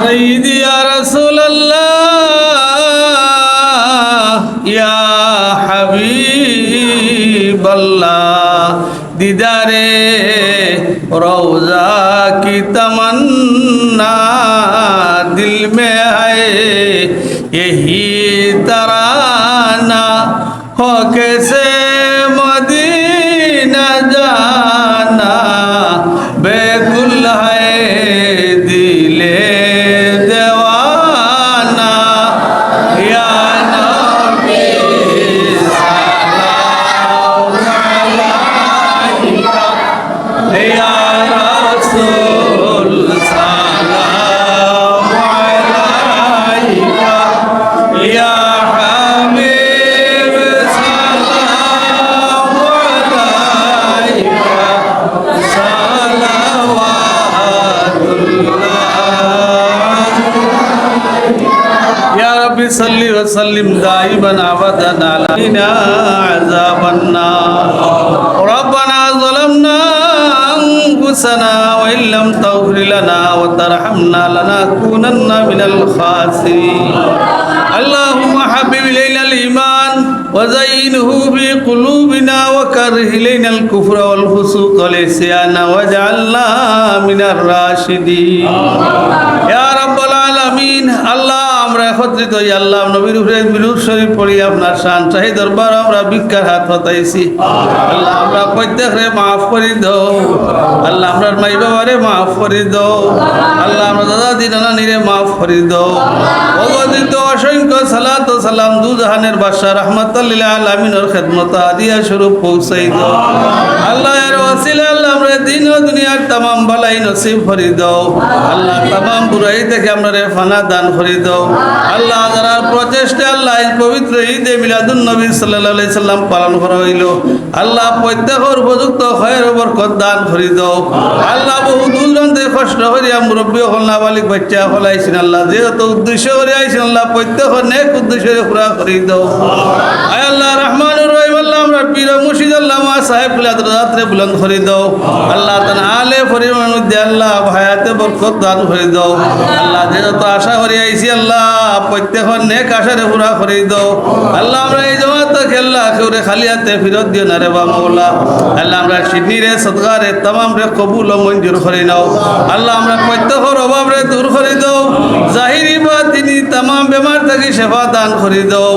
سيدي يا رسول الله يا حبيب الله দিদারে রোজা কি তমন্না দিল মে হই তরানা হো কেসে صل وسلم دائما ابدا على عذاب النار ربنا ظلمنا أنفسنا وإن لم تغفر لنا وترحمنا لنكونن من الخاسرين. اللهم حبب إلينا الإيمان وزينه في قلوبنا وكره إلينا الكفر والفسوق والعصيان واجعلنا من الراشدين. يا رب একত্রিত হই আল্লাহ নবীর উপরে বিরুদ শরীফ পড়ি আপনার শান। চাহি দরবার আমরা ভিক্ষার হাত পাতাইছি আল্লাহ আমরা প্রত্যেকরে মাফ করে দাও। আল্লাহ আমরা মাই বাবারে মাফ করে দাও। আল্লাহ আমরা দাদা দিদানা নিরে মাফ করে দাও। অগদিত অসংখ্য সালাত সালাম দু জাহানের বাদশাহ রহমতুল্লিল আলমিনের খেদমত আদিয়া স্বরূপ পৌঁছাই দাও। দুনিয়ার তামাম বালাই নসিব করে দাও। আল্লাহ তামাম বুড়াই থেকে আমরা ফানা দান করে দাও। আল্লাহ যারা প্রচেষ্টা আল্লাহ পবিত্র ঈদে মিলাদুন নবী আলাইহি সাল্লাম পালন করা হইল। আল্লাহ প্রত্যেকের উপযুক্ত খয়ের বরকত দান করে দাও। আল্লাহ বহু দূর দূরান্তে কষ্ট করিয়া মুরব্বী হল, নাবালিক বাচ্চা হল আইসিন আল্লাহ। যেহেতু উদ্দেশ্য করে আইসিন আল্লাহ, প্রত্যেকের নেক উদ্দেশ্যে পুরা করে দাও। আয় আল্লাহ রহমানুর সাহেব গুলাত রাত্রে বুলন্দ করে দাও। আল্লাহ তান আলে পরিমাণ মধ্যে আল্লাহ ভায়াতে বরকত দান করে দাও। আল্লাহ যেহেতু আশা করি আইসি আল্লাহ প্রত্যেকের নেক আশারে পুরা করে দাও। আল্লাহ আমরা এই জমাত খেললা কেউরে খালি হাতে ফিরত দিও না রে বা মৌলা। আল্লাহ আমরা সিডনি রে সদগা রে কবুল ও মঞ্জুর করে নাও। আল্লাহ আমরা প্রত্যেকের অভাব রে দূর করে দাও। জাহিরি বা সেবা দান করে দাও।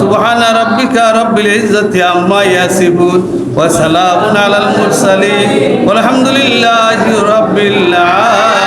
সুবহানা রাব্বিকা রাব্বিল ইজ্জাতি আম্মা ইয়াসিফুন ওয়া সালামুন আলাল মুরসালিন। ওয়ালহামদুলিল্লাহি রাব্বিল আলামিন